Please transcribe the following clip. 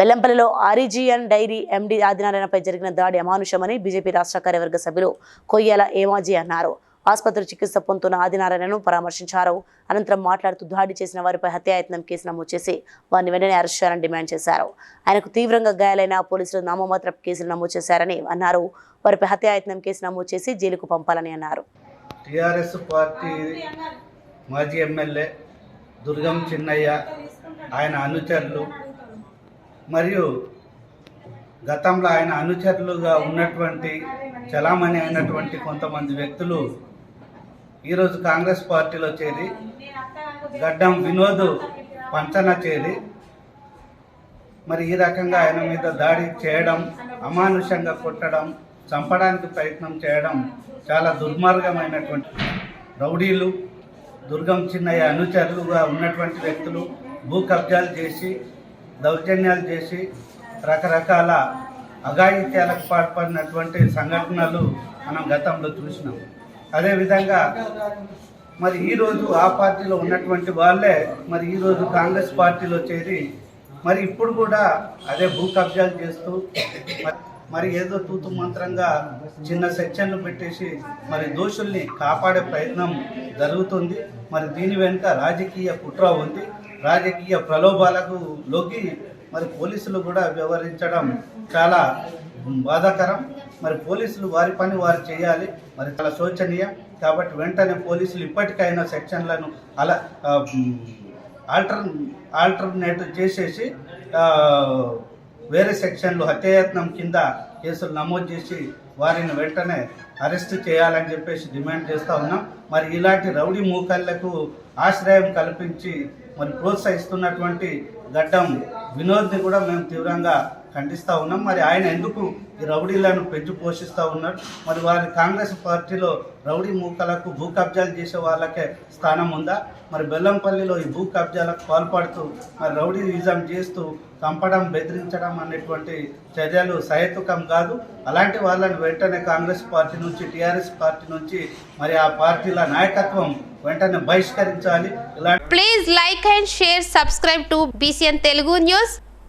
బెల్లంపల్లిలో ఆరిజియన్ dairy ఎండి ఆదినారాయణపై జరిగిన దాడి అమానుషమని BJP రాష్ట్ర కార్యవర్గ సభ్యులు కొయ్యాల ఏమాజీ అన్నారు. ఆసుపత్రి చికిత్స పొందుతున్న ఆదినారాయణను పరామర్శించారు. అనంతరం మాట్లాడుతూ దాడి చేసిన వారిపై హత్యాయత్నం కేసు నమోదు చేసి వారిని వెంటనే అరెస్ట్ చేయాలని డిమాండ్ చేశారు. ఆయనకు తీవ్రంగా గాయాలైన పోలీసులు నామమాత్ర కేసులు నమోదు చేశారని అన్నారు. వారిపై హత్యాయత్నం కేసు నమోదు చేసి జైలుకు పంపాలని అన్నారు. టిఆర్ఎస్ పార్టీ మాజీ ఎమ్మెల్యే దుర్గం చిన్నయ్య ఆయన అనుచరులు మరియు గతంలో ఆయన అనుచరులుగా ఉన్నటువంటి చలామణి అయినటువంటి కొంతమంది వ్యక్తులు ఈరోజు కాంగ్రెస్ పార్టీలో చేరి గడ్డం వినోద్ పంచన చేరి మరి ఈ రకంగా ఆయన మీద దాడి చేయడం అమానుషంగా కొట్టడం చంపడానికి ప్రయత్నం చేయడం చాలా దుర్మార్గమైనటువంటి రౌడీలు దుర్గం చిన్నయ్య అనుచరులుగా ఉన్నటువంటి వ్యక్తులు భూ కబ్జాలు చేసి దౌర్జన్యాలు చేసి రకరకాల అఘాయిత్యాలకు పాల్పడినటువంటి సంఘటనలు మనం గతంలో చూసినాం. అదేవిధంగా మరి ఈరోజు ఆ పార్టీలో ఉన్నటువంటి వాళ్ళే మరి ఈరోజు కాంగ్రెస్ పార్టీలో చేరి మరి ఇప్పుడు కూడా అదే భూ కబ్జాలు చేస్తూ మరి- మరి ఏదో తూతు మంత్రంగా చిన్న సెక్షన్లు పెట్టేసి మరి దోషుల్ని కాపాడే ప్రయత్నం జరుగుతుంది. మరి దీని వెనుక రాజకీయ కుట్ర ఉంది. రాజకీయ ప్రలోభాలకు లోకి మరి పోలీసులు కూడా వ్యవహరించడం చాలా బాధాకరం. మరి పోలీసులు వారి పని వారు చేయాలి. మరి చాలా శోచనీయం. కాబట్టి వెంటనే పోలీసులు ఇప్పటికైనా సెక్షన్లను అలా ఆల్టర్ ఆల్టర్నేట్ చేసేసి వేరే సెక్షన్లు హత్యాయత్నం కింద కేసులు నమోదు చేసి వారిని వెంటనే అరెస్ట్ చేయాలని చెప్పేసి డిమాండ్ చేస్తూ ఉన్నాం. మరి ఇలాంటి రౌడీ మూకళ్ళకు ఆశ్రయం కల్పించి మరి ప్రోత్సహిస్తున్నటువంటి గడ్డం వినోద్ని కూడా మేము తీవ్రంగా ఖండిస్తూ ఉన్నాం. మరి ఆయన ఎందుకు ఈ రౌడీలను పెంచి పోషిస్తూ ఉన్నాడు మరి వారి కాంగ్రెస్ పార్టీలో రౌడీ మూకలకు భూ కబ్జాలు చేసే వాళ్ళకే స్థానం ఉందా? మరి బెల్లంపల్లిలో ఈ భూ కబ్జాలకు పాల్పడుతూ మరి రౌడీయిజం చేస్తూ చంపడం బెదిరించడం అనేటువంటి చర్యలు సహేతుకం కాదు. అలాంటి వాళ్ళని వెంటనే కాంగ్రెస్ పార్టీ నుంచి టీఆర్ఎస్ పార్టీ నుంచి మరి ఆ పార్టీల నాయకత్వం వెంటనే బహిష్కరించాలి. Please like and share subscribe to B C N Telugu news